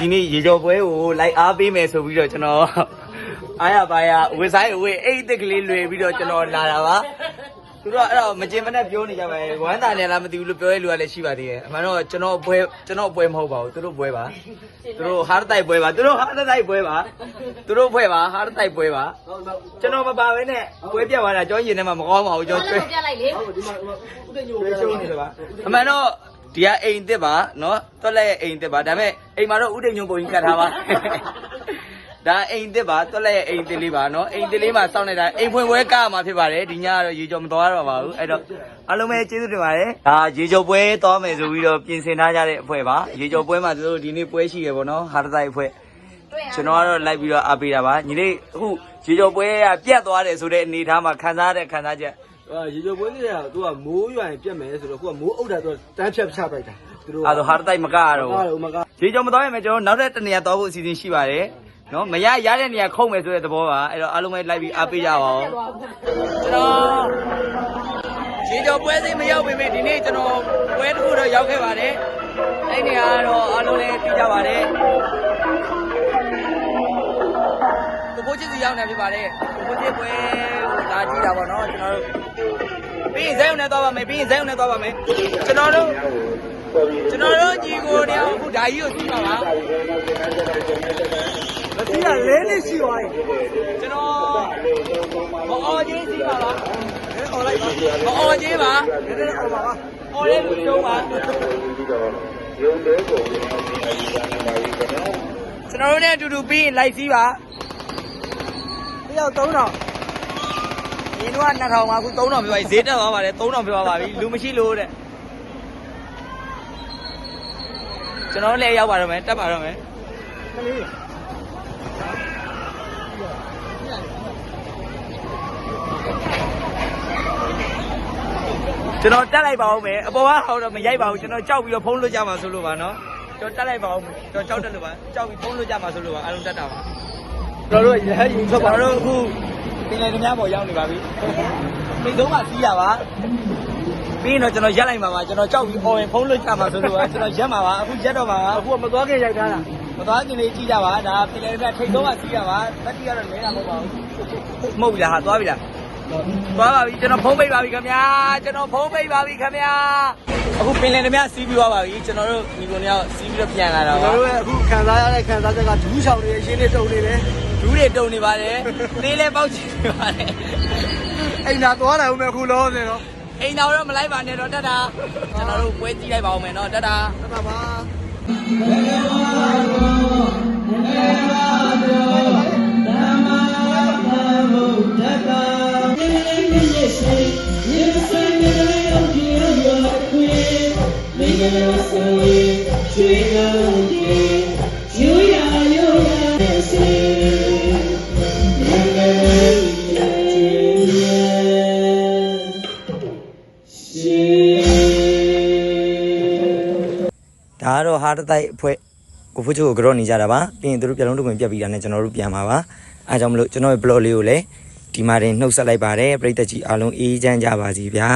ဒီနေ့ရေကြောပွဲကိုလိုက်အားပေးမယ်ဆိုပြီးတော့ကျွန်တော်အားရပါရဝေဆိုင်ဝေအိတ်အစ်စ်ကလေးလွယ်ပြီးတော့ကျွန်တော်လာတာပါသူတို့ကအဲ့တော့မကျင်မနဲ့ပြောနေကြပါလေဝမ်းသာနေလားမသိဘူးလို့ပြောရတဲ့လူကလည်းရှိပါသေးတယ်အမှန်တော့ကျွန်တော်ပွဲကျွန်တော်ပွဲမဟုတ်ပါဘူးသူတို့ပွဲပါသူတို့ဟားတိုက်ပွဲပါသူတို့ဟားတိုက်ပွဲပါသူတို့ပွဲပါဟားတိုက်ပွဲပါကျွန်တော်မပါဘဲနဲ့ပွဲပြတ်သွားတာကြောင်းရင်ထဲမှာမကောင်းပါဘူးကြောင်းကျွေးပြလိုက်လေကျွေးရှုံးနေတယ်ပါအမှန်တော့ ဒီကအိမ်တစ်ပါနော်တွက်လက်ရဲ့အိမ်တစ်ပါဒါပေမဲ့အိမ်မှာတော့ဥဒိညုံပုံကြီးကတ်ထားပါဒါအိမ်တစ်ပါတွက်လက်ရဲ့အိမ်တစ်လေးပါနော်အိမ်တစ်လေးမှာစောင့်နေတာအိမ်ဖွင့်ပွဲကမှာဖြစ်ပါတယ်ဒီညကတော့ရေကြောမတော်ရတော့ပါဘူးအဲ့တော့အားလုံးပဲကျေးဇူးတင်ပါတယ်ဒါရေကြောပွဲတော်မယ်ဆိုပြီးတော့ပြင်ဆင်ထားကြတဲ့အဖွဲ့ပါရေကြောပွဲမှာသူတို့ဒီနေ့ပွဲရှိရပေါ့နော်ဟာတတိုက်အဖွဲ့ကျွန်တော်ကတော့လိုက်ပြီးတော့အားပေးတာပါညီလေးအခုရေကြောပွဲကပြတ်သွားတယ်ဆိုတဲ့အနေအထားမှာခံစားရတဲ့ခံစားချက် အာရေချိုပွဲလေးကသူကမိုးရွာရင်ပြက်မယ်ဆိုတော့ခုကမိုးအုပ်တာသူကတန်းဖြတ်ချပလိုက်တာသူတို့အဲ့ဒါဟာတတိုက်မကရတော့ကားဘူးတော့မကားရေကြောမတော်ရမယ်ကျွန်တော်နောက်ထပ်တစ်နေရာတော်ဖို့အစီအစဉ်ရှိပါတယ်နော်မရရတဲ့နေရာခုံမယ်ဆိုတဲ့သဘောပါအဲ့တော့အားလုံးပဲလိုက်ပြီးအားပေးကြပါဦးကျွန်တော်ရေကြောပွဲစိမရောက်ပေမဲ့ဒီနေ့ကျွန်တော်ပွဲတစ်ခုတော့ရောက်ခဲ့ပါတယ်အဲ့နေရာကတော့အားလုံးလည်းသိကြပါတယ်ကိုကိုချစ်စီရောက်နေဖြစ်ပါတယ်ကိုကိုချစ်ပွဲကိုလာကြည့်တာပေါ့နော်ကျွန်တော်တို့ ပြီးရင်ဇဲုံနဲ့သွားပါမယ်ပြီးရင်ဇဲုံနဲ့သွားပါမယ်ကျွန်တော်တို့ကျွန်တော်တို့ညီကိုတယောက်အခုဓာကြီးကိုစီးပါပါမစီးကလဲနေရှိသွားရင်ကျွန်တော်မအော်ချင်းစီးပါပါအဲអော်လိုက်ပါမအော်ချင်းပါဒီနေ့អော်ပါပါအော်လေးလူရှုံးပါကျွန်တော်တို့နဲ့အတူတူပြီးရင်လိုက်စီးပါတယောက်3000 ဒီတော့2000ပါအခု3000ပြောပါပြီဈေးတက်သွားပါတယ်3000ပြောပါပြီလူမရှိလို့တဲ့ကျွန်တော်တို့လည်းရောက်ပါတော့မယ်တက်ပါတော့မယ်ကလေးကျွန်တော်တက်လိုက်ပါဦးမယ်အပေါ်ကဟောတော့မရိုက်ပါဘူးကျွန်တော်ကြောက်ပြီးတော့ဖုံးလွတ်ကြမှာဆိုလို့ပါနော်ကျွန်တော်တက်လိုက်ပါဦးမယ်ကျွန်တော်ကြောက်တက်လို့ပါကြောက်ပြီးဖုံးလွတ်ကြမှာဆိုလို့ပါအားလုံးတက်တာပါကျွန်တော်တို့ရဟရင်ကျွထွက်န်ပါတော်တော့တို့အခု ပင်လယ်သမားပေါ်ရောက်နေပါပြီမိသုံးပါစီးရပါပြီးရင်တော့ကျွန်တော်ရက်လိုက်ပါပါကျွန်တော်ကြောက်ပြီးအော်ရင်ဖုံးလွတ်ကြမှာဆိုလို့ပါကျွန်တော်ရက်မှာပါအခုရက်တော့မှာပါအခုကမသွားခင်ရိုက်ထားတာမသွားခင်လေးကြည့်ကြပါဒါပင်လယ်သမားထိတ်သုံးပါစီးရပါတက်တိကတော့လဲတာမဟုတ်ပါဘူးမဟုတ်ပြီလားဟာသွားပြီလားသွားပါပြီကျွန်တော်ဖုံးပိတ်ပါပြီခင်ဗျာကျွန်တော်ဖုံးပိတ်ပါပြီခင်ဗျာအခုပင်လယ်သမားစီးပြီးသွားပါပြီကျွန်တော်တို့ဒီကုန်းရောက်စီးပြီးတော့ပြန်လာတော့ကျွန်ပါတော်တို့ရဲ့အခုခံစားရတဲ့ခံစားချက်ကဒူးချောင်တွေအရှင်းလေးတုံနေတယ် ဒူးတွေတုံနေပါတယ်သေးလဲပေါက်ချင်နေပါတယ်အိမ်သာသွားတယ်ဦးမယ်အခုလောနေတော့အိမ်တော်တော့မလိုက်ပါနဲ့တော့တက်တာကျွန်တော်တို့ပွဲကြည့်လိုက်ပါဦးမယ်နော်တက်တာတတ်ပါ ဒါကတော့ဟာတတိုက်အဖွဲ့ကိုဖူးချိုကိုကြော့နေကြတာပါပြီးရင်သူတို့ပြလုံးတစ်ခွင်ပြတ်ပြီးတာနဲ့ကျွန်တော်တို့ပြန်ပါပါအဲကြောင့်မလို့ကျွန်တော်ရဲ့ blog လေးကိုလည်းဒီမှာတင်နှုတ်ဆက်လိုက်ပါတယ်ပရိသတ်ကြီးအားလုံးအေးချမ်းကြပါစီဗျာ